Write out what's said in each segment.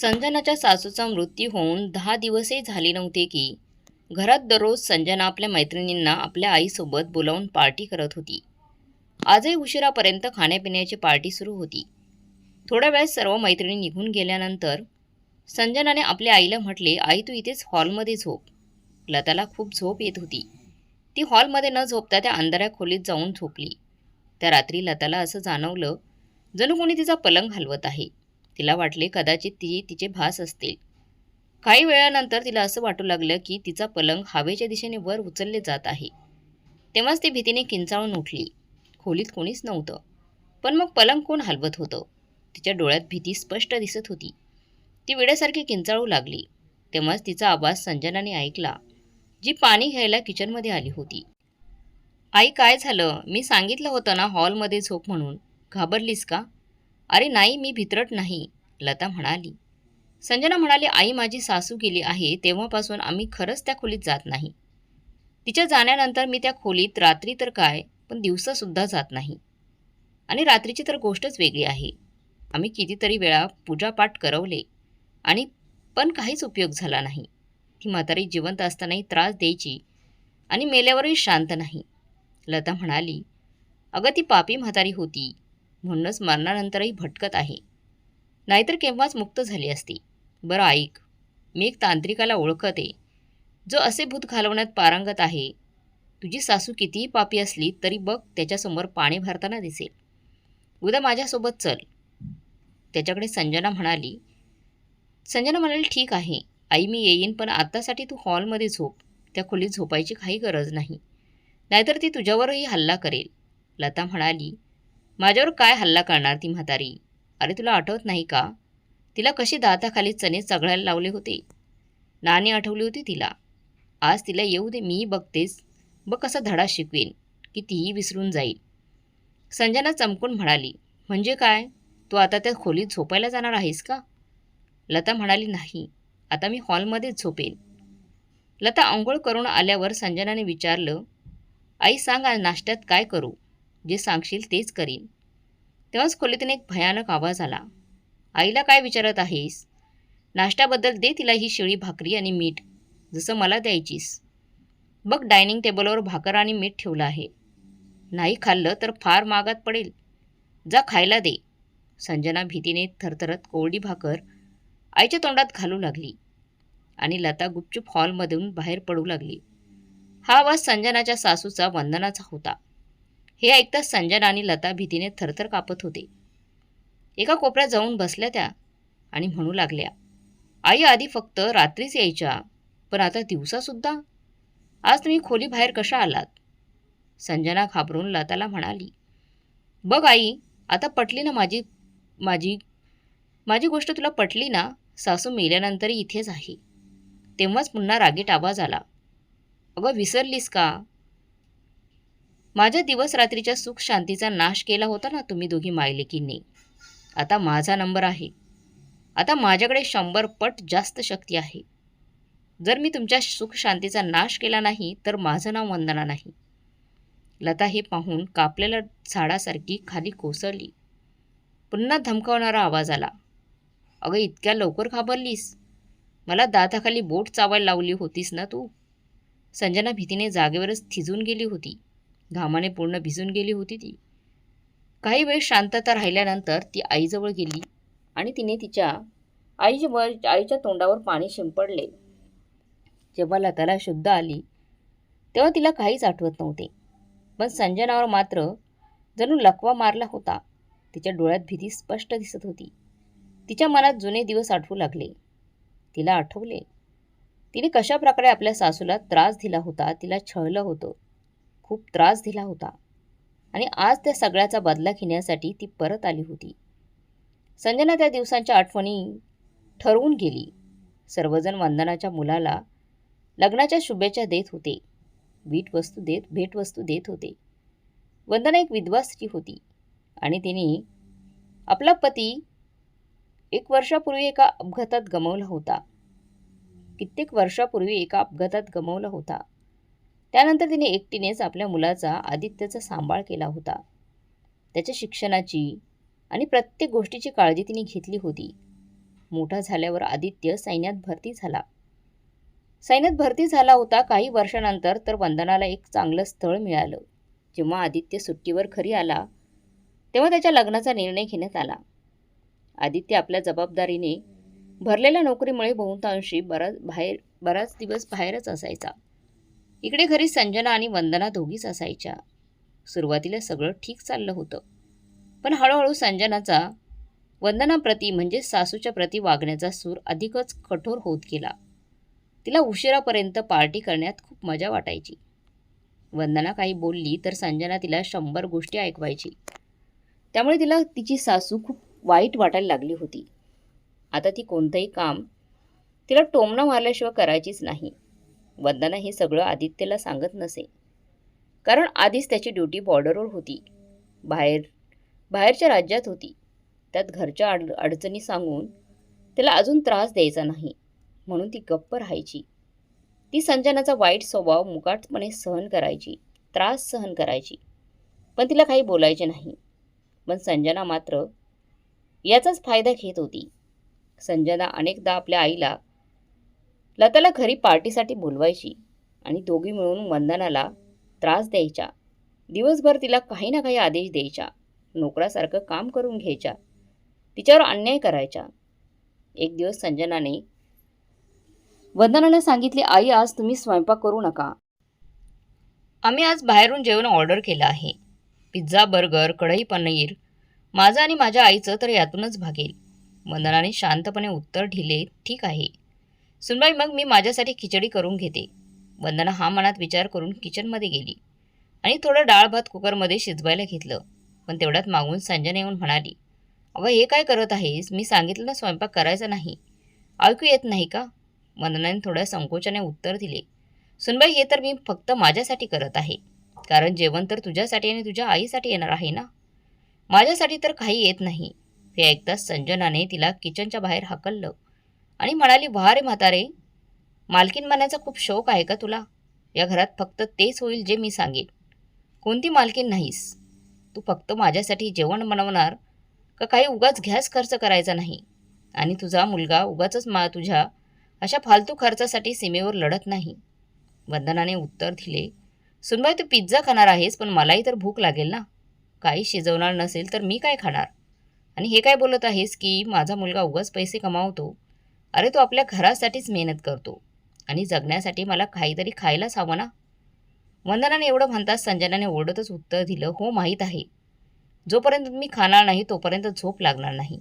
संजनाच्या सासूचा मृत्यू होऊन दहा दिवसही झाले नव्हते की. घरात दररोज संजना आपल्या मैत्रिणींना आपल्या आईसोबत बोलावून पार्टी करत होती. आजही उशिरापर्यंत खाण्यापिण्याची पार्टी सुरू होती. थोड्या वेळात सर्व मैत्रिणी निघून गेल्यानंतर संजनाने आपल्या आईला म्हटले आई तू इथेच हॉलमध्ये झोप. लताला खूप झोप येत होती. ती हॉलमध्ये न झोपता त्या अंधाऱ्या खोलीत जाऊन झोपली. त्या रात्री लताला असं जाणवलं जणू कोणी तिचा पलंग हलवत आहे. तिला वाटले कदाचित ती तिचे भास असतील. काही वेळानंतर तिला असं वाटू लागलं की तिचा पलंग हवेच्या दिशेने वर उचलले जात आहे. तेव्हाच ती भीतीने किंचाळून उठली. खोलीत कोणीच नव्हतं. पण मग पलंग कोण हलवत होतं? तिच्या डोळ्यात भीती स्पष्ट दिसत होती. ती वेड्यासारखी किंचाळू लागली. तेव्हाच तिचा आवाज संजनाने ऐकला. जी पाणी घ्यायला किचनमध्ये आली होती. आई काय झालं? मी सांगितलं होतं ना हॉलमध्ये झोप म्हणून. घाबरलीस का? अरे नाही मी भित्रट नाही लता म्हणाली. संजना म्हणाली आई माझी सासू गेली आहे तेव्हापासून आम्ही खरंच त्या खोलीत जात नाही. तिच्या जाण्यानंतर मी त्या खोलीत रात्री तर काय पण दिवसासुद्धा जात नाही. आणि रात्रीची तर गोष्टच वेगळी आहे. आम्ही कितीतरी वेळा पूजापाठ करवले आणि पण काहीच उपयोग झाला नाही. ती म्हातारी जिवंत असतानाही त्रास द्यायची आणि मेल्यावरही शांत नाही. लता म्हणाली अगं ती पापी म्हातारी होती. म्हणूनच मरणानंतरही भटकत आहे. नाहीतर केव्हाच मुक्त झाली असती. बरं ऐक मी एक तांत्रिकाला ओळखते जो असे भूत घालवण्यात पारंगत आहे. तुझी सासू कितीही पापी असली तरी बघ त्याच्यासमोर पाणी भरताना दिसेल. उद्या माझ्यासोबत चल. त्याच्याकडे संजना म्हणाली संजना म्हणाली ठीक आहे. आई मी येईन पण आत्तासाठी तू हॉलमध्ये झोप. त्या खोलीत झोपायची काही गरज नाही. नाहीतर ती तुझ्यावरही हल्ला करेल. लता म्हणाली माझ्यावर काय हल्ला करणार ती म्हातारी? अरे तुला आठवत नाही का? तिला कशी दाताखाली चणे चघळायला लावले होते? नाणी आठवली होती तिला. आज तिला येऊ दे मी बघतेस बघ कसा धडा शिकवेन की तीही विसरून जाईल. संजना चमकून म्हणाली म्हणजे काय? तू आता त्या खोलीत झोपायला जाणार आहेस का? लता म्हणाली नाही. आता मी हॉलमध्येच झोपेन. लता आंघोळ करून आल्यावर संजनाने विचारलं आई सांग आज नाश्त्यात काय करू? जे सांगशील तेच करीन. तेव्हाच खोलीतून एक भयानक आवाज आला. आईला काय विचारत आहेस? नाश्त्याबद्दल दे तिला ही शिळी भाकरी आणि मीठ. जसं मला द्यायचीस. बघ डायनिंग टेबलवर भाकर आणि मीठ ठेवलं आहे. नाही खाल्लं तर फार मागात पडेल. जा खायला दे. संजना भीतीने थरथरत कोरडी भाकर आईच्या तोंडात घालू लागली आणि लता गुपचूप हॉलमधून बाहेर पडू लागली. हा आवाज संजनाच्या सासूचा वंदनाचा होता. हे ऐकताच संजना आणि लता भीतीने थरथर कापत होते. एका कोपऱ्यात जाऊन बसल्या त्या आणि म्हणू लागल्या आई आधी फक्त रात्रीच यायच्या पण आता दिवसासुद्धा? आज तुम्ही खोली बाहेर कशा आलात? संजना घाबरून लताला म्हणाली बघ आई आता पटली ना माझी माझी माझी गोष्ट तुला पटली ना सासू मेल्यानंतरही इथेच आहे. तेव्हाच पुन्हा रागीट आवाज आला अगं विसरलीस का? माझ्या दिवस रात्रीच्या सुख शांतीचा नाश केला होता ना तुम्ही दोघी मायलेकींनी. आता माझा नंबर आहे. आता माझ्याकडे शंभर पट जास्त शक्ती आहे. जर मी तुमच्या सुख शांतीचा नाश केला नाही तर माझं नाव वंदना नाही. लता हे पाहून कापलेल्या झाडासारखी खाली कोसळली. पुन्हा धमकावणारा आवाज आला. अगं इतक्या लवकर घाबरलीस? मला दाताखाली बोट चावायला लावली होतीस ना तू? संजना भीतीने जागेवरच थिजून गेली होती. घामाने पूर्ण भिजून गेली होती ती. काही वेळ शांतता राहिल्यानंतर ती आईजवळ गेली आणि तिने तिच्या आईवर आईच्या तोंडावर पाणी शिंपडले. जेव्हा लताला शुद्ध आली तेव्हा तिला काहीच आठवत नव्हते. पण संजनावर मात्र जणू लकवा मारला होता. तिच्या डोळ्यात भीती स्पष्ट दिसत होती. तिच्या मनात जुने दिवस आठवू लागले. तिला आठवले. तिने कशा प्रकारे आपल्या सासूला त्रास दिला होता तिला छळलं होतं. खूप त्रास दिला होता. आणि आज त्या सगळ्याचा बदला घेण्यासाठी ती परत आली होती. संजना त्या दिवसांच्या आठवणी ठरवून गेली. सर्वजण वंदनाच्या मुलाला लग्नाच्या शुभेच्छा देत होते. वस्तू देत भेटवस्तू देत होते. वंदना एक विधवा स्त्री होती आणि तिने आपला पती एक वर्षापूर्वी एका अपघातात गमावला होता. कित्येक वर्षापूर्वी एका अपघातात गमावला होता. त्यानंतर तिने एकटीनेच आपल्या मुलाचा आदित्यचा सांभाळ केला होता. त्याच्या शिक्षणाची आणि प्रत्येक गोष्टीची काळजी तिने घेतली होती. मोठा झाल्यावर आदित्य सैन्यात भरती झाला. सैन्यात भरती झाला होता काही वर्षानंतर तर वंदनाला एक चांगलं स्थळ मिळालं. जेव्हा आदित्य सुट्टीवर घरी आला तेव्हा त्याच्या लग्नाचा निर्णय घेण्यात आला. आदित्य आपल्या जबाबदारीने भरलेल्या नोकरीमुळे बहुतांशी बराच बाहेर बराच दिवस बाहेरच असायचा. इकडे घरी संजना आणि वंदना दोघीच असायच्या. सुरुवातीला सगळं ठीक चाललं होतं. पण हळूहळू संजनाचा वंदनाप्रती म्हणजे सासूच्या प्रती वागण्याचा सूर अधिकच कठोर होत गेला. तिला उशिरापर्यंत पार्टी करण्यात खूप मजा वाटायची. वंदना काही बोलली तर संजना तिला शंभर गोष्टी ऐकवायची. त्यामुळे तिला तिची सासू खूप वाईट वाटायला लागली होती. आता ती कोणतंही काम तिला टोमणं मारल्याशिवाय करायचीच नाही. वंदना हे सगळं आदित्यला सांगत नसे. कारण आधीच त्याची ड्युटी बॉर्डरवर होती. बाहेर बाहेरच्या राज्यात होती. त्यात घरच्या अड अडचणी सांगून त्याला अजून त्रास द्यायचा नाही. म्हणून ती गप्प राहायची. ती संजनाचा वाईट स्वभाव मुकाटपणे सहन करायची त्रास सहन करायची. पण तिला काही बोलायचे नाही. पण संजना मात्र याचाच फायदा घेत होती. संजना अनेकदा आपल्या आईला लताला घरी पार्टीसाठी बोलवायची आणि दोघी मिळून वंदनाला त्रास द्यायच्या. दिवसभर तिला काही ना काही आदेश द्यायच्या. नोकरासारखं काम करून घ्यायच्या. तिच्यावर अन्याय करायच्या. एक दिवस संजनाने वंदनाला सांगितले आई आज तुम्ही स्वयंपाक करू नका. आम्ही आज बाहेरून जेवण ऑर्डर केलं आहे. पिझ्झा बर्गर कढई पनीर. माझं आणि माझ्या आईचं तर यातूनच भागेल. वंदनाने शांतपणे उत्तर दिले ठीक आहे. सुनबाई मग मी माझ्यासाठी खिचडी करून घेते. वंदना हा मनात विचार करून किचनमध्ये गेली आणि थोडं डाळ भात कुकरमध्ये शिजवायला घेतलं. पण तेवढ्यात मागून संजना येऊन म्हणाली अगं हे काय करत आहेस? मी सांगितलं ना स्वयंपाक करायचा नाही. ऐकू येत नाही का? वंदनाने थोड्या संकोचाने उत्तर दिले सुनबाई हे तर मी फक्त माझ्यासाठी करत आहे. कारण जेवण तर तुझ्यासाठी आणि तुझ्या आईसाठी येणार आहे ना? माझ्यासाठी तर काही येत नाही. हे ऐकताच संजनाने तिला किचनच्या बाहेर हाकललं. आणि म्हणाली वा रे म्हातारे मालकीन बनायचा खूप शौक आहे का तुला? या घरात फक्त तेच होईल जे मी सांगेन. कोणती मालकीन नाहीस. तू फक्त माझ्यासाठी जेवण बनवणार का काही उगाच घ्यास खर्च करायचा नाही? आणि तुझा मुलगा उगाचच मा तुझ्या अशा फालतू खर्चासाठी सीमेवर लढत नाही. वंदनाने उत्तर दिले सुनबाई तू पिझ्झा खाणार आहेस पण मलाही तर भूक लागेल ना. काही शिजवणार नसेल तर मी काय खाणार? आणि हे काय बोलत आहेस की माझा मुलगा उगाच पैसे कमावतो? अरे तो आपल्या घरासाठीच मेहनत करतो. आणि जगण्यासाठी मला काहीतरी खायलाच हवं ना? वंदनाने एवढं म्हणताच संजनाने ओरडतच उत्तर दिलं हो माहीत आहे. जोपर्यंत मी खाणार नाही तोपर्यंत झोप लागणार नाही.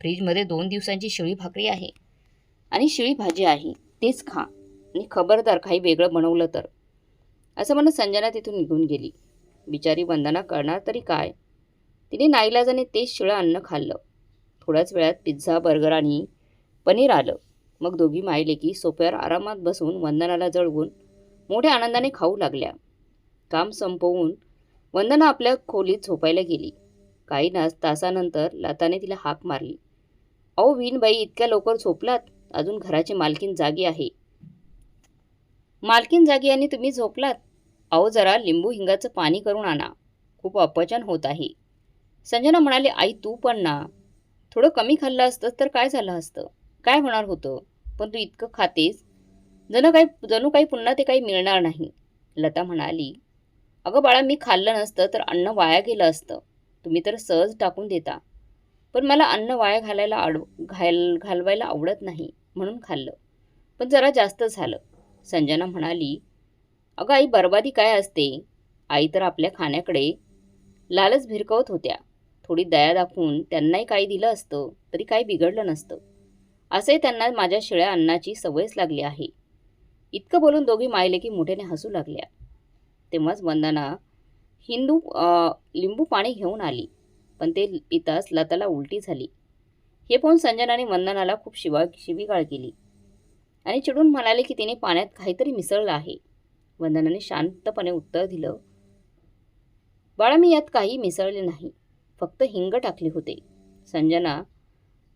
फ्रीजमध्ये दोन दिवसांची शिळी भाकरी आहे. आणि शिळी भाजी आहे तेच खा. आणि खबरदार काही वेगळं बनवलं तर. असं म्हणत संजना तिथून निघून गेली. बिचारी वंदना करणार तरी काय? तिने नाईलाजाने तेच शिळं अन्न खाल्लं. थोड्याच वेळात पिझ्झा बर्गर आणि पनीर आलं. मग दोघी मायले की सोप्यावर आरामात बसून वंदनाला जळवून मोठ्या आनंदाने खाऊ लागल्या. काम संपवून वंदना आपल्या खोलीत झोपायला गेली. काही ना तासानंतर लताने तिला हाक मारली. अहो विनबाई इतक्या लवकर झोपलात? अजून घराची मालकीन जागी आहे. मालकीन जागी आणि तुम्ही झोपलात? अहो जरा लिंबू हिंगाचं पाणी करून आणा. खूप अपचन होत आहे. संजना म्हणाले आई तू पण ना. थोडं कमी खाल्लं असतं तर काय झालं असतं? काय होणार होतं? पण तू इतकं खातेस? जणू काही जणू काही पुन्हा ते काही मिळणार नाही. लता म्हणाली अगं बाळा मी खाल्लं नसतं तर अन्न वाया गेलं असतं. तुम्ही तर सहज टाकून देता. पण मला अन्न वाया घालायला आड घाल घालवायला आवडत नाही म्हणून खाल्लं. पण जरा जास्त झालं. संजना म्हणाली अगं आई बरबादी काय असते? आई तर आपल्या खाण्याकडे लालच भिरकवत होत्या. थोडी दया दाखवून त्यांनाही काही दिलं असतं तरी काही बिघडलं नसतं. असे त्यांना माझ्या शिळ्या अन्नाची सवयच लागली आहे. इतकं बोलून दोघी मायले की मोठ्याने हसू लागल्या. तेव्हाच वंदना हिंदू लिंबू पाणी घेऊन आली पण ते पिताच लताला उलटी झाली. हे पाहून संजनाने वंदनाला खूप शिवा शिवीगाळ केली. आणि चिडून म्हणाले की तिने पाण्यात काहीतरी मिसळलं आहे. वंदनाने शांतपणे उत्तर दिलं बाळा मी यात काही मिसळले नाही. फक्त हिंग टाकले होते. संजना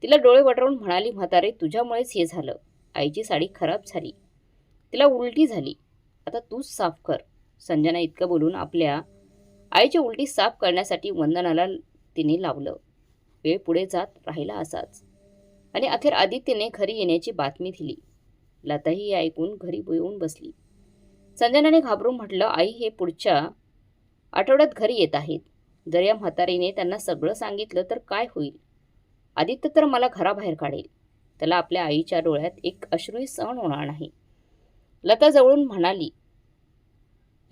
तिला डोळे वटरून म्हणाली म्हातारे तुझ्यामुळेच हे झालं. आईची साडी खराब झाली. तिला उलटी झाली. आता तूच साफ कर. संजना इतकं बोलून आपल्या आईची उलटी साफ करण्यासाठी वंदनाला तिने लावलं. वेळ पुढे जात राहिला असाच. आणि अखेर आदित्यने घरी येण्याची बातमी दिली. लताही हे ऐकून घरी येऊन बसली. संजनाने घाबरून म्हटलं आई हे पुढच्या आठवड्यात घरी येत आहेत. जर या म्हातारीने त्यांना सगळं सांगितलं तर काय होईल? आदित्य तर मला घराबाहेर काढेल. त्याला आपल्या आईच्या डोळ्यात एक अश्रूही सहन होणार नाही. लता जवळून म्हणाली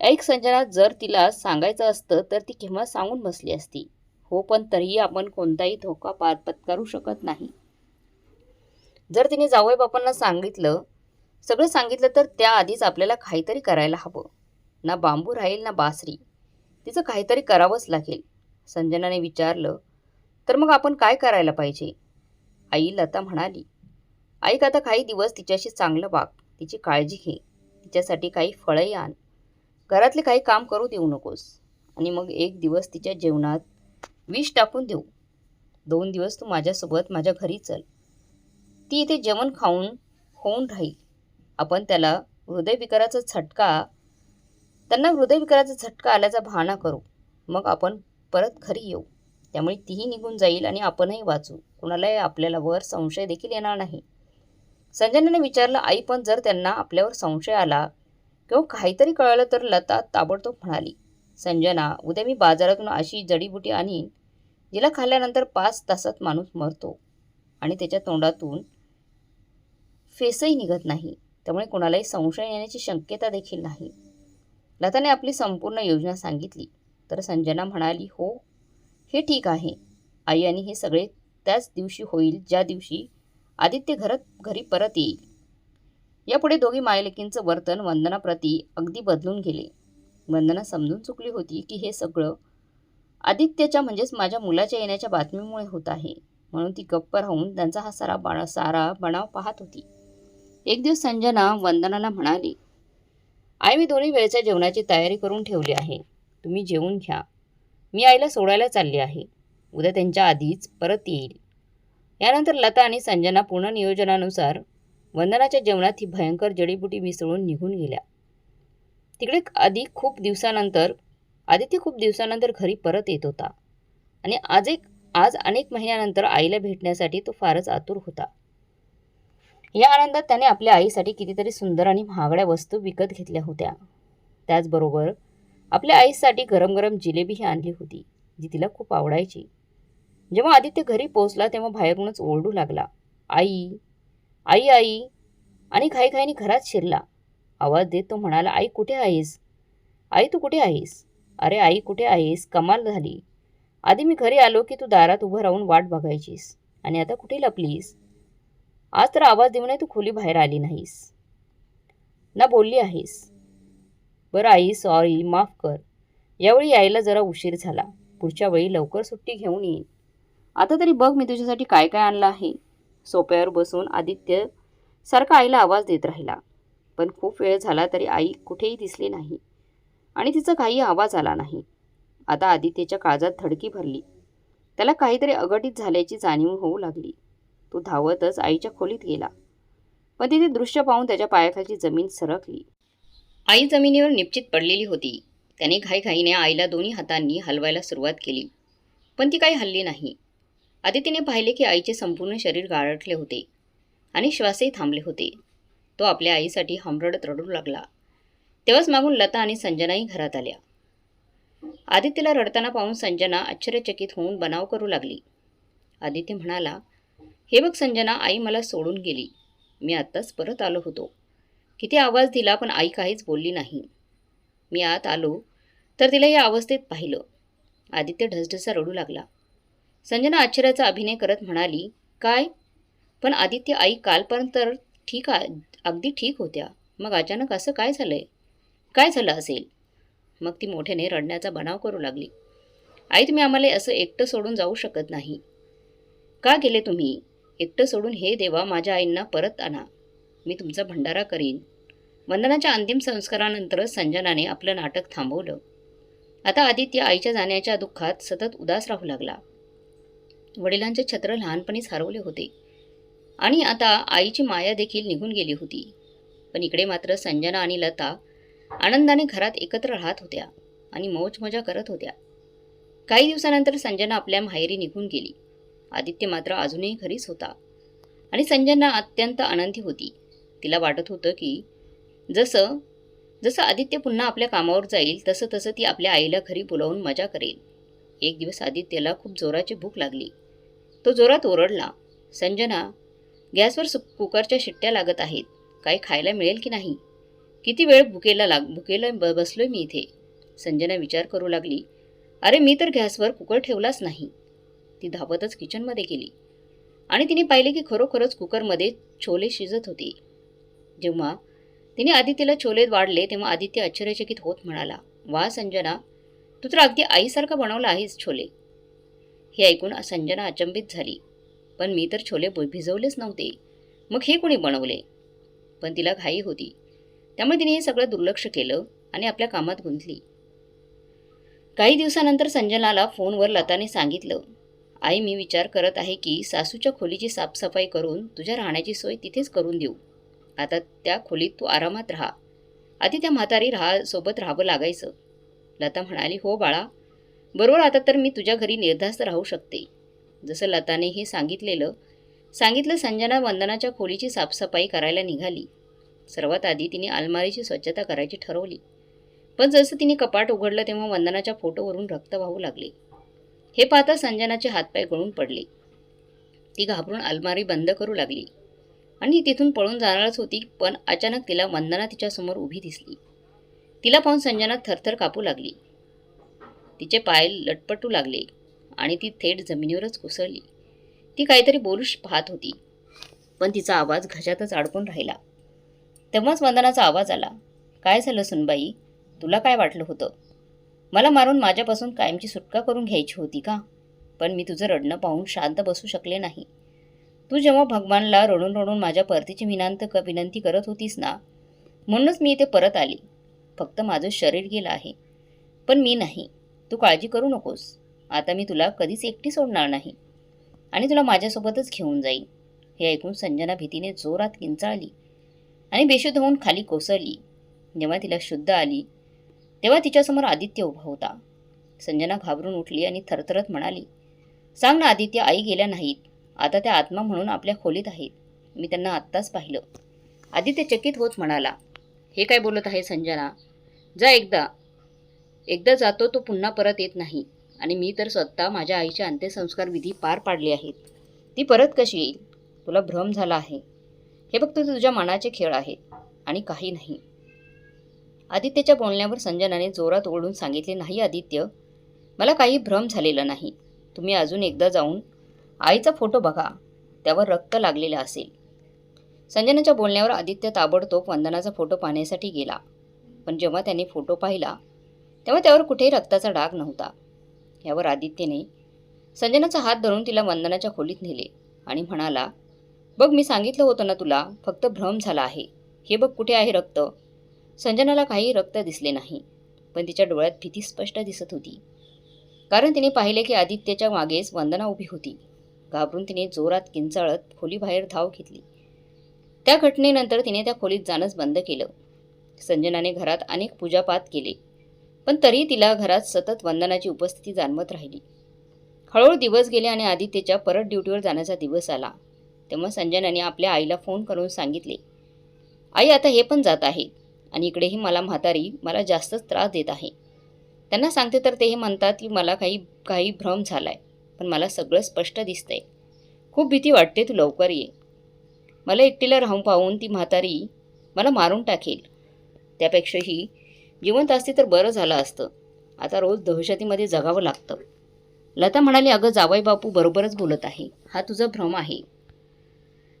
ऐक संजना जर तिला सांगायचं असतं तर ती केव्हा सांगून बसली असती? हो पण तरीही आपण कोणताही धोका पार पत्करू शकत नाही. जर तिने जावई बापांना सांगितलं सगळं सांगितलं तर त्याआधीच आपल्याला काहीतरी करायला हवं. ना बांबू राहील ना बासरी. तिचं काहीतरी करावंच लागेल. संजनाने विचारलं तर मग आपण काय करायला पाहिजे? आई लता म्हणाली ऐक आता काही दिवस तिच्याशी चांगलं वाग तिची काळजी घे तिच्यासाठी काही फळंही आण. घरातले काही काम करू देऊ नकोस आणि मग एक दिवस तिच्या जेवणात विष टाकून देऊ. दोन दिवस तू माझ्यासोबत माझ्या घरी चल. ती इथे जेवण खाऊन होऊन राहील. आपण त्याला हृदयविकाराचा झटका त्यांना हृदयविकाराचा झटका आल्याचा बहाणा करू. मग आपण परत घरी येऊ. त्यामुळे तीही निघून जाईल आणि आपणही वाचू. कुणालाही आपल्याला वर संशय देखील येणार नाही. संजनाने विचारलं आई पण जर त्यांना आपल्यावर संशय आला किंवा काहीतरी कळलं तर लता ताबडतोब म्हणाली संजना उद्या मी बाजारातून अशी जडीबुटी आणीन जिला खाल्ल्यानंतर पाच तासात माणूस मरतो आणि त्याच्या तोंडातून फेसही निघत नाही. त्यामुळे कोणालाही संशय येण्याची शक्यता देखील नाही. लताने आपली संपूर्ण योजना सांगितली. तर संजना म्हणाली हो हे ठीक आहे. आई आणि हे सगळे त्याच दिवशी होईल ज्या दिवशी आदित्य घरात घरी परत येईल. यापुढे दोघी मायलेकींचं वर्तन वंदनाप्रती अगदी बदलून गेले. वंदना समजून चुकली होती की हे सगळं आदित्यच्या म्हणजेच माझ्या मुलाच्या येण्याच्या बातमीमुळे होत आहे. म्हणून ती गप्प राहून त्यांचा हा सारा बाणा सारा बनाव पाहत होती. एक दिवस संजना वंदनाला म्हणाली आई मी दोन्ही वेळच्या जेवणाची तयारी करून ठेवली आहे. तुम्ही जेवून घ्या. मी आईला सोडायला चालली आहे. उद्या त्यांच्या आधीच परत येईल. यानंतर लता आणि संजना पूर्ण नियोजनानुसार वंदनाच्या जेवणात ही भयंकर जडीबुटी मिसळून निघून गेल्या. तिकडे आधी खूप दिवसानंतर आदित्य खूप दिवसानंतर घरी परत येत होता. आणि आज एक आज अनेक महिन्यानंतर आईला भेटण्यासाठी तो फारच आतुर होता. या आनंदात त्याने आपल्या आईसाठी कितीतरी सुंदर आणि महागड्या वस्तू विकत घेतल्या होत्या. त्याचबरोबर आपल्या आईसाठी गरम गरम जिलेबीही आणली होती जी तिला खूप आवडायची. जेव्हा आदित्य घरी पोहोचला तेव्हा बाहेरूनच ओरडू लागला. आई आई आई आणि घाईघाईने घरात शिरला. आवाज देत तो म्हणाला आई कुठे आहेस? आई तू कुठे आहेस? अरे आई कुठे आहेस? कमाल झाली. आधी मी घरी आलो की तू दारात उभं राहून वाट बघायचीस. आणि आता कुठे लपलीस? आज तर आवाज देऊनही तू खोली बाहेर आली नाहीस. ना बोलली आहेस. बरं आई सॉरी माफ कर. यावेळी यायला जरा उशीर झाला. पुढच्या वेळी लवकर सुट्टी घेऊन येईन. आता तरी बघ मी तुझ्यासाठी काय काय आणलं आहे. सोप्यावर बसून आदित्य सारखा आईला आवाज देत राहिला. पण खूप वेळ झाला तरी आई कुठेही दिसली नाही. आणि तिचा काही आवाज आला नाही. आता आदित्यच्या काळजात धडकी भरली. त्याला काहीतरी अघटित झाल्याची जाणीव होऊ लागली. तो धावतच आईच्या खोलीत गेला. पण तिथे दृश्य पाहून त्याच्या पायाखालची जमीन सरकली. आई जमिनीवर निश्चित पडलेली होती. त्याने घाईघाईने आईला दोन्ही हातांनी हलवायला सुरुवात केली. पण ती काही हल्ली नाही. आदितीने पाहिले की आईचे संपूर्ण शरीर गारठले होते आणि श्वासही थांबले होते. तो आपल्या आईसाठी हमरडत रडू लागला. तेव्हाच मागून लता आणि संजनाही घरात आल्या. आदित्यला रडताना पाहून संजना आश्चर्यचकित होऊन बनाव करू लागली. आदित्य म्हणाला हे बघ संजना आई मला सोडून गेली. मी आत्ताच परत आलो होतो. किती आवाज दिला पण आई काहीच बोलली नाही. मी आत आलो तर तिला या अवस्थेत पाहिलं. आदित्य ढसढसा रडू लागला. संजना आश्चर्याचा अभिनय करत म्हणाली काय? पण आदित्य आई कालपर्यंत तर ठीक आ अगदी ठीक होत्या. मग अचानक असं काय झालंय? काय झालं असेल? मग ती मोठ्याने रडण्याचा बनाव करू लागली. आई तुम्ही आम्हाला असं एकटं सोडून जाऊ शकत नाही. का गेले तुम्ही? एकटं सोडून हे देवा माझ्या आईंना परत आणा. मी तुमचा भंडारा करीन. वंदनाच्या अंतिम संस्कारानंतरच संजनाने आपलं नाटक थांबवलं. आता आदित्य आईच्या जाण्याच्या दुःखात सतत उदास राहू लागला. वडिलांचे छत्र लहानपणीच हरवले होते. आणि आता आईची माया देखील निघून गेली होती. पण इकडे मात्र संजना आणि लता आनंदाने घरात एकत्र राहत होत्या आणि मौजमजा करत होत्या. काही दिवसानंतर संजना आपल्या माहेरी निघून गेली. आदित्य मात्र अजूनही घरीच होता. आणि संजना अत्यंत आनंदी होती. तिला वाटत होतं की जसं जसं आदित्य पुन्हा आपल्या कामावर जाईल तसं तसं ती आपल्या आईला घरी बोलावून मजा करेल. एक दिवस आदित्यला खूप जोराची भूक लागली. तो जोरात ओरडला संजना गॅसवर सु कुकरच्या शिट्ट्या लागत आहेत. काही खायला मिळेल की नाही? किती वेळ भुकेला लाग भुकेला ब बसलोय मी इथे? संजना विचार करू लागली अरे मी तर गॅसवर कुकर ठेवलाच नाही. ती धावतच किचनमध्ये गेली आणि तिने पाहिले की खरोखरच कुकरमध्ये छोले शिजत होते. जेव्हा तिने आदित्यला छोले वाढले तेव्हा आदित्य आश्चर्यचकित होत म्हणाला वा संजना तू तर अगदी आईसारखा बनवला आहेस छोले. हे ऐकून संजना अचंबित झाली. पण मी तर छोले भिजवलेच नव्हते. मग हे कोणी बनवले? पण तिला घाई होती. त्यामुळे तिने हे सगळं दुर्लक्ष केलं आणि आपल्या कामात गुंतली. काही दिवसानंतर संजनाला फोनवर लताने सांगितलं आई मी विचार करत आहे की सासूच्या खोलीची साफसफाई करून तुझ्या राहण्याची सोय तिथेच करून देऊ. आता त्या खोलीत तू आरामात राहा. आधी त्या म्हातारी राहा सोबत राहावं लागायचं. लता म्हणाली हो बाळा. बरोबर आता तर मी तुझ्या घरी निर्धास्त राहू शकते. जसं लताने हे सांगितलेलं सांगितलं संजना वंदनाच्या खोलीची साफसफाई करायला निघाली. सर्वात आधी तिने अलमारीची स्वच्छता करायची ठरवली. पण जसं तिने कपाट उघडलं तेव्हा वंदनाच्या फोटोवरून रक्त वाहू लागले. हे पाहता संजनाचे हातपाय गळून पडले. ती घाबरून अलमारी बंद करू लागली. आणि तिथून पळून जाणारच होती पण अचानक तिला वंदना तिच्यासमोर उभी दिसली. तिला पाहून संजना थरथर कापू लागली. तिचे पाय लटपटू लागले आणि ती थेट जमिनीवरच कोसळली. ती काहीतरी बोलूश पाहत होती पण तिचा आवाज घशातच अडकून राहिला. तेव्हाच वंदनाचा आवाज आला. काय झालं सुनबाई? तुला काय वाटलं होतं? मला मारून माझ्यापासून कायमची सुटका करून घ्यायची होती का? पण मी तुझं रडणं पाहून शांत बसू शकले नाही. तू जेव्हा भगवानला रडून रडून माझ्या परतीची विनांत क विनंती करत होतीस ना म्हणूनच मी इथे परत आली. फक्त माझं शरीर गेलं आहे. पण मी नाही. तू काळजी करू नकोस. आता मी तुला कधीच एकटी सोडणार नाही. आणि तुला माझ्यासोबतच घेऊन जाईन. हे ऐकून संजना भीतीने जोरात किंचाळली आणि बेशुद्ध होऊन खाली कोसळली. जेव्हा तिला शुद्ध आली तेव्हा तिच्यासमोर आदित्य उभा होता. संजना घाबरून उठली आणि थरथरत म्हणाली सांग ना आदित्य आई गेल्या नाहीत. आता त्या आत्मा म्हणून आपल्या खोलीत आहेत. मी त्यांना आत्ताच पाहिलं. आदित्य चकित होत म्हणाला हे काय बोलत आहे संजना? जा एकदा. एकदा जातो तो पुन्हा परत येत नाही. आणि मी तर स्वतः माझ्या आईचे अंत्यसंस्कार विधी पार पाडले आहेत. ती परत कशी येईल? तुला भ्रम झाला आहे. हे फक्त तुझ्या मनाचे खेळ आहेत आणि काही नाही. आदित्यच्या बोलण्यावर संजनाने जोरात ओढून सांगितले नाही आदित्य मला काही भ्रम झालेला नाही. तुम्ही अजून एकदा जाऊन आईचा फोटो बघा. त्यावर रक्त लागलेलं असेल. संजनाच्या बोलण्यावर आदित्य ताबडतोब वंदनाचा फोटो पाहण्यासाठी गेला. पण जेव्हा त्याने फोटो पाहिला तेव्हा त्यावर कुठेही रक्ताचा डाग नव्हता. यावर आदित्यने संजनाचा हात धरून तिला वंदनाच्या खोलीत नेले आणि म्हणाला बघ मी सांगितलं होतं ना तुला फक्त भ्रम झाला आहे. हे बघ कुठे आहे रक्त. संजनाला काही रक्त दिसले नाही पण तिच्या डोळ्यात भीती स्पष्ट दिसत होती. कारण तिने पाहिले की आदित्यच्या मागेच वंदना उभी होती. घाबरून तिने जोरात किंचाळत खोलीबाहेर धाव घेतली. त्या घटनेनंतर तिने त्या खोलीत जाणंच बंद केलं. संजनाने घरात अनेक पूजापाठ केले पण तरी तिला घरात सतत वंदनाची उपस्थिती जाणवत राहिली. हळूहळू दिवस गेले आणि आदित्यच्या परत ड्युटीवर जाण्याचा दिवस आला. तेव्हा संजनाने आपल्या आईला फोन करून सांगितले आई आता हे पण जात आहे आणि इकडेही मला म्हातारी मला जास्तच त्रास देत आहे. त्यांना सांगते तर तेही म्हणतात की मला काही काही भ्रम झाला आहे पण मला सगळं स्पष्ट दिसतंय. खूप भीती वाटते तू लवकर ये. मला एकटीला राहून पाहून ती म्हातारी मला मारून टाकेल. त्यापेक्षाही जिवंत असते तर बरं झालं असतं. आता रोज दहशतीमध्ये जगावं लागतं. लता म्हणाली अगं जावई बापू बरोबरच बोलत आहे. हा तुझा भ्रम आहे.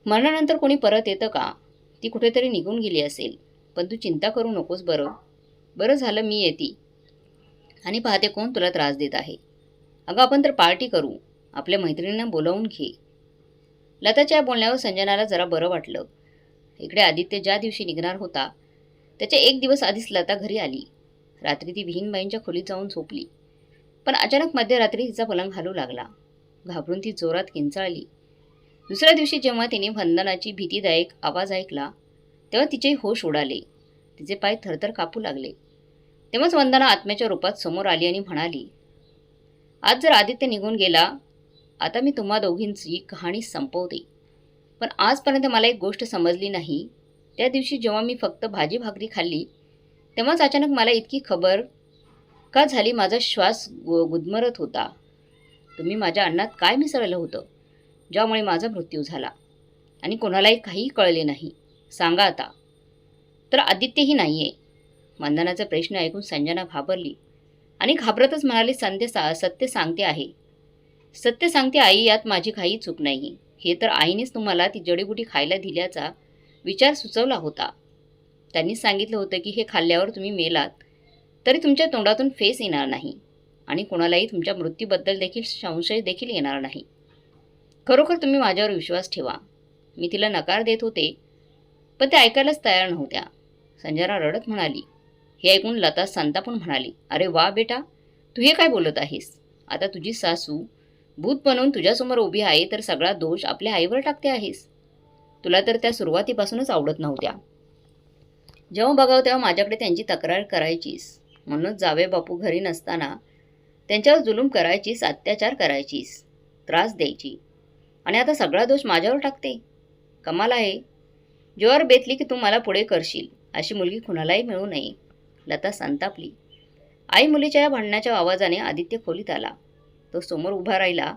मरणानंतर कोणी परत येतं का? ती कुठेतरी निघून गेली असेल. पण तू चिंता करू नकोस बरं. बरं झालं मी येते. आणि पाहते कोण तुला त्रास देत आहे. अगं आपण तर पार्टी करू. आपल्या मैत्रिणींना बोलावून घे. लताच्या बोलण्यावर संजनाला जरा बरं वाटलं. इकडे आदित्य ज्या दिवशी निघणार होता त्याच्या एक दिवस आधीच लता घरी आली. रात्री ती विहीनबाईंच्या खोलीत जाऊन झोपली. पण अचानक मध्यरात्री तिचा पलंग हालू लागला. घाबरून ती जोरात किंचाळली. दुसऱ्या दिवशी जेव्हा तिने वंदनाची भीतीदायक आवाज ऐकला तेव्हा तिचे होश उडाले. तिचे पाय थरथर कापू लागले. तेव्हाच वंदना आत्म्याच्या रूपात समोर आली आणि म्हणाली आज जर आदित्य निघून गेला आता मी तुम्हा दोघींची कहाणी संपवते. पण आजपर्यंत मला एक गोष्ट समजली नाही. त्या दिवशी जेव्हा मी फक्त भाजी भाकरी खाल्ली तेव्हाच अचानक मला इतकी खबर का झाली माझा श्वास गु गुदमरत होता. तुम्ही माझ्या अन्नात काय मिसळलं होतं ज्यामुळे माझा मृत्यू झाला? आणि कोणालाही काही कळले नाही. सांगा आता. तर आदित्यही नाही आहे मंदनाचा प्रश्न ऐकून संजना घाबरली. आणि घाबरतच म्हणाली संध्य सा सत्य सांगते आहे. सत्य सांगते आई यात माझी काही चूक नाही. हे तर आईनेच तुम्हाला ती जडीबुटी खायला दिल्याचा विचार सुचवला होता. त्यांनी सांगितलं होतं की हे खाल्ल्यावर तुम्ही मेलात तरी तुमच्या तोंडातून फेस येणार नाही आणि कोणालाही तुमच्या मृत्यूबद्दल देखील संशय देखील येणार नाही. खरोखर तुम्ही माझ्यावर विश्वास ठेवा. मी तिला नकार देत होते पण ते ऐकायलाच तयार नव्हत्या. संजना रडत म्हणाली हे ऐकून लता संतापून म्हणाली अरे वा बेटा तू हे काय बोलत आहेस? आता तुझी सासू भूत बनवून तुझ्यासमोर उभी आहे तर सगळा दोष आपल्या आईवर टाकते आहेस. तुला तर त्या सुरुवातीपासूनच आवडत नव्हत्या. जेव्हा बघावं तेव्हा माझ्याकडे त्यांची तक्रार करायचीस. म्हणूनच जावे बापू घरी नसताना त्यांच्यावर जुलूम करायचीस अत्याचार करायचीस. त्रास द्यायची. आणि आता सगळा दोष माझ्यावर टाकते. कमाल आहे. जोर बेतली की तू मला पुढे करशील अशी मुलगी कुणालाही मिळू नये. लता संतापली. आई मुलीच्या या भांडणाच्या आवाजाने आदित्य खोलीत आला. तो समोर उभा राहिला.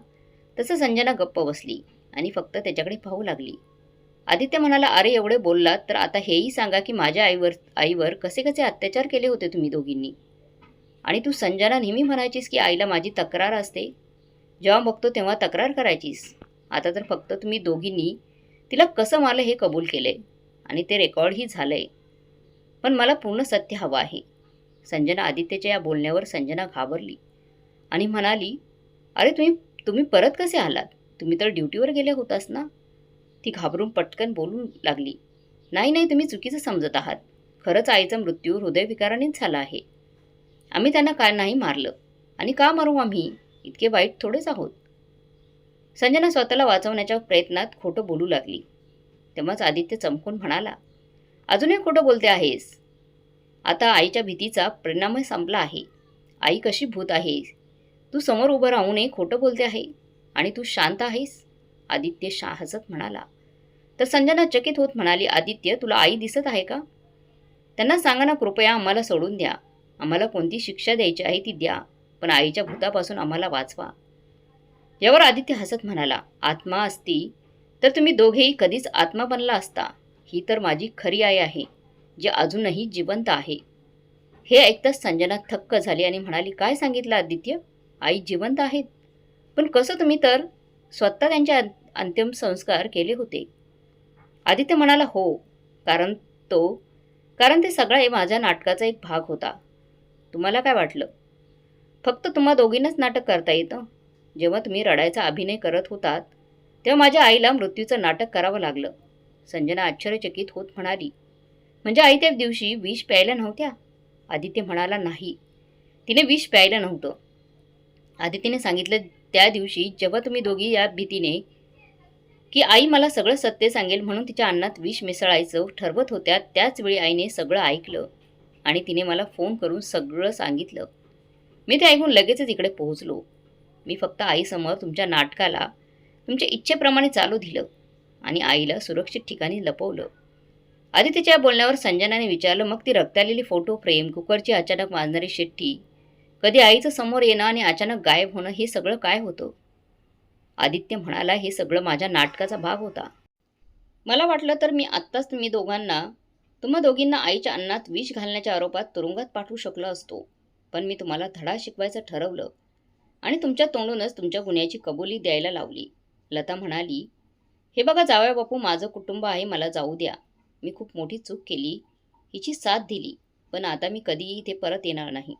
तसं संजना गप्प बसली आणि फक्त त्याच्याकडे पाहू लागली. आदित्य म्हणाला अरे एवढे बोललात तर आता हेही सांगा की माझ्या आईवर आईवर कसे कसे अत्याचार केले होते तुम्ही दोघींनी? आणि तू संजना नेहमी म्हणायचीस की आईला माझी तक्रार असते? जेव्हा बघतो तेव्हा तक्रार करायचीस. आता तर फक्त तुम्ही दोघींनी तिला कसं मारलं हे कबूल केले आणि ते रेकॉर्डही झालं आहे पण मला पूर्ण सत्य हवं आहे. संजना आदित्यच्या या बोलण्यावर संजना घाबरली आणि म्हणाली अरे तुम्ही तुम्ही परत कसे आलात? तुम्ही तर ड्युटीवर गेल्या होतास ना? ती घाबरून पटकन बोलू लागली नाही नाही तुम्ही चुकीचं समजत आहात. खरंच आईचा मृत्यू हृदयविकारानेच झाला आहे. आम्ही त्यांना काय नाही मारलं? आणि का मारू आम्ही? इतके वाईट थोडेच आहोत. संजना स्वतःला वाचवण्याच्या प्रयत्नात खोटं बोलू लागली. तेव्हाच आदित्य चमकून म्हणाला अजूनही खोटं बोलते आहेस? आता आईच्या भीतीचा परिणामही संपला आहे. आई कशी भूत आहे? तू समोर उभं राहूनही खोटं बोलते आहे आणि तू शांत आहेस? आदित्य शा हसत म्हणाला. तर संजना चकित होत म्हणाली आदित्य तुला आई दिसत आहे का? त्यांना सांगा ना कृपया आम्हाला सोडून द्या. आम्हाला कोणती शिक्षा द्यायची आहे ती द्या पण आईच्या भूतापासून आम्हाला वाचवा. यावर आदित्य हसत म्हणाला आत्मा असती तर तुम्ही दोघेही कधीच आत्मा बनला असता. ही तर माझी खरी आई आहे जी अजूनही जिवंत आहे. हे ऐकताच संजना थक्क झाली आणि म्हणाली काय सांगितलं आदित्य? आई जिवंत आहेत. पण कसं तुम्ही तर स्वतः त्यांचे अं- अंतिम संस्कार केले होते? आदित्य म्हणाला हो कारण तो कारण ते सगळा माझ्या नाटकाचा एक भाग होता. तुम्हाला काय वाटलं? फक्त तुम्हा दोघींनाच नाटक करता येतं. जेव्हा तुम्ही रडायचा अभिनय करत होतात तेव्हा माझ्या आईला मृत्यूचं नाटक करावं लागलं. संजना आश्चर्यचकित होत म्हणाली म्हणजे आई त्या दिवशी विष प्यायला नव्हत्या? आदित्य म्हणाला नाही. तिने विष प्यायलं नव्हतं. आदित्यने सांगितलं त्या दिवशी जेव्हा तुम्ही दोघी या भीतीने की आई मला सगळं सत्य सांगेल म्हणून तिच्या अन्नात विष मिसळायचं ठरवत होत्या त्याचवेळी आईने सगळं ऐकलं आणि तिने मला फोन करून सगळं सांगितलं. मी ते ऐकून लगेचच इकडे पोहोचलो. मी फक्त आईसमोर तुमच्या नाटकाला तुमच्या इच्छेप्रमाणे चालू दिलं. आणि आईला सुरक्षित ठिकाणी लपवलं. आदित्यच्या बोलण्यावर संजनाने विचारलं मग ती रक्तालेली फोटो फ्रेम कुकरची अचानक वाजणारी शेट्टी कधी आईचं समोर येणं आणि अचानक गायब होणं हे सगळं काय होतं? आदित्य म्हणाला हे सगळं माझ्या नाटकाचा भाग होता. मला वाटलं तर मी आत्ताच तुम्ही दोघांना तुम्हा दोघींना आईच्या अन्नात विष घालण्याच्या आरोपात तुरुंगात पाठवू शकलो असतो पण मी तुम्हाला धडा शिकवायचं ठरवलं आणि तुमच्या तोंडूनच तुमच्या गुन्ह्याची कबुली द्यायला लावली. लता म्हणाली हे बघा जावया बापू माझं कुटुंब आहे मला जाऊ द्या. मी खूप मोठी चूक केली हिची साथ दिली पण आता मी कधीही इथे परत येणार नाही.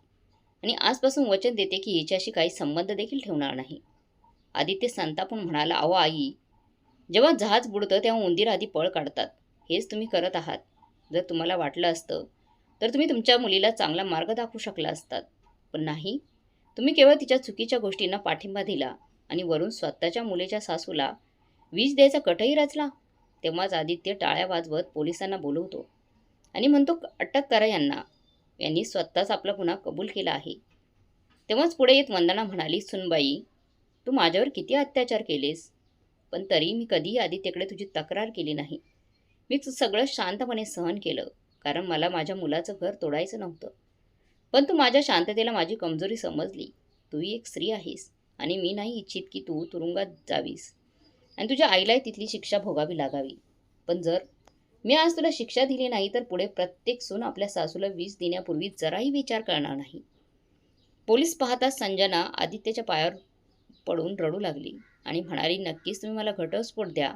आणि आजपासून वचन देते की हिच्याशी काही संबंध देखील ठेवणार नाही. आदित्य संतापून म्हणाला अहो आई जेव्हा जहाज बुडतं तेव्हा उंदीर आधी पळ काढतात. हेच तुम्ही करत आहात. जर तुम्हाला वाटलं असतं तर तुम्ही तुमच्या मुलीला चांगला मार्ग दाखवू शकला असतात. पण नाही. तुम्ही केवळ तिच्या चुकीच्या गोष्टींना पाठिंबा दिला आणि वरून स्वतःच्या मुलीच्या सासूला वीज द्यायचा कटही रचला. तेव्हाच आदित्य टाळ्या वाजवत पोलिसांना बोलवतो. आणि म्हणतो अटक करा यांना. यांनी स्वतःच आपला गुन्हा कबूल केला आहे. तेव्हाच पुढे येत वंदना म्हणाली सुनबाई तू माझ्यावर किती अत्याचार केलेस? पण तरी मी कधीही आदित्यकडे तुझी तक्रार केली नाही. मी तू सगळं शांतपणे सहन केलं कारण मला माझ्या मुलाचं घर तोडायचं नव्हतं. पण तू माझ्या शांततेला माझी कमजोरी समजली. तूही एक स्त्री आहेस आणि मी नाही इच्छित की तू तुरुंगात जावीस. आणि तुझ्या आईलाही तिथली शिक्षा भोगावी लागावी. पण जर मी आज तुला शिक्षा दिली नाही तर पुढे प्रत्येक सून आपल्या सासूला वीज देण्यापूर्वी जराही विचार करणार नाही. पोलीस पाहताच संजना आदित्यच्या पायावर पडून रडू लागली आणि म्हणाली नक्कीच तुम्ही मला घटस्फोट द्या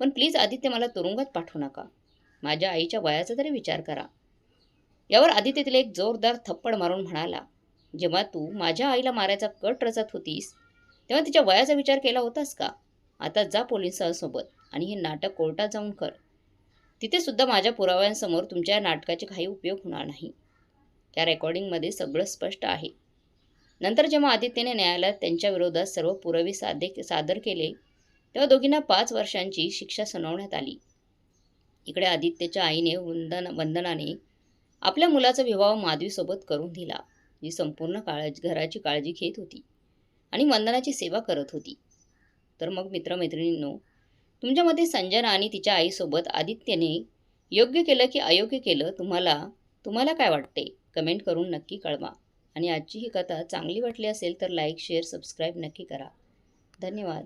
पण प्लीज आदित्य मला तुरुंगात पाठवू नका. माझ्या आईच्या वयाचा तरी विचार करा. यावर आदित्य तिला एक जोरदार थप्पड मारून म्हणाला जेव्हा तू माझ्या आईला मारायचा कट रचत होतीस तेव्हा तिच्या वयाचा विचार केला होतास का? आता जा पोलिसांसोबत आणि हे नाटक कोर्टात जाऊन कर. तिथे सुद्धा माझ्या पुराव्यांसमोर तुमच्या नाटकाचे काही उपयोग होणार नाही. त्या रेकॉर्डिंगमध्ये सगळं स्पष्ट आहे. नंतर जेव्हा आदित्यने न्यायालयात त्यांच्या विरोधात सर्व पुरावे साधे सादर केले तेव्हा दोघींना पाच वर्षांची शिक्षा सुनावण्यात आली. इकडे आदित्यच्या आईने वंदन वंदनाने आपल्या मुलाचा विवाह माधवीसोबत करून दिला जी संपूर्ण काळजी घराची काळजी घेत होती आणि वंदनाची सेवा करत होती. तर मग मित्रमैत्रिणींनो तुमच्यामध्ये संजना आणि तिच्या आईसोबत आदित्यने योग्य केलं की अयोग्य केलं तुम्हाला तुम्हाला काय वाटते? कमेंट करून नक्की कळवा. आणि आजची ही कथा चांगली वाटली असेल तर लाईक शेअर सबस्क्राईब नक्की करा. धन्यवाद.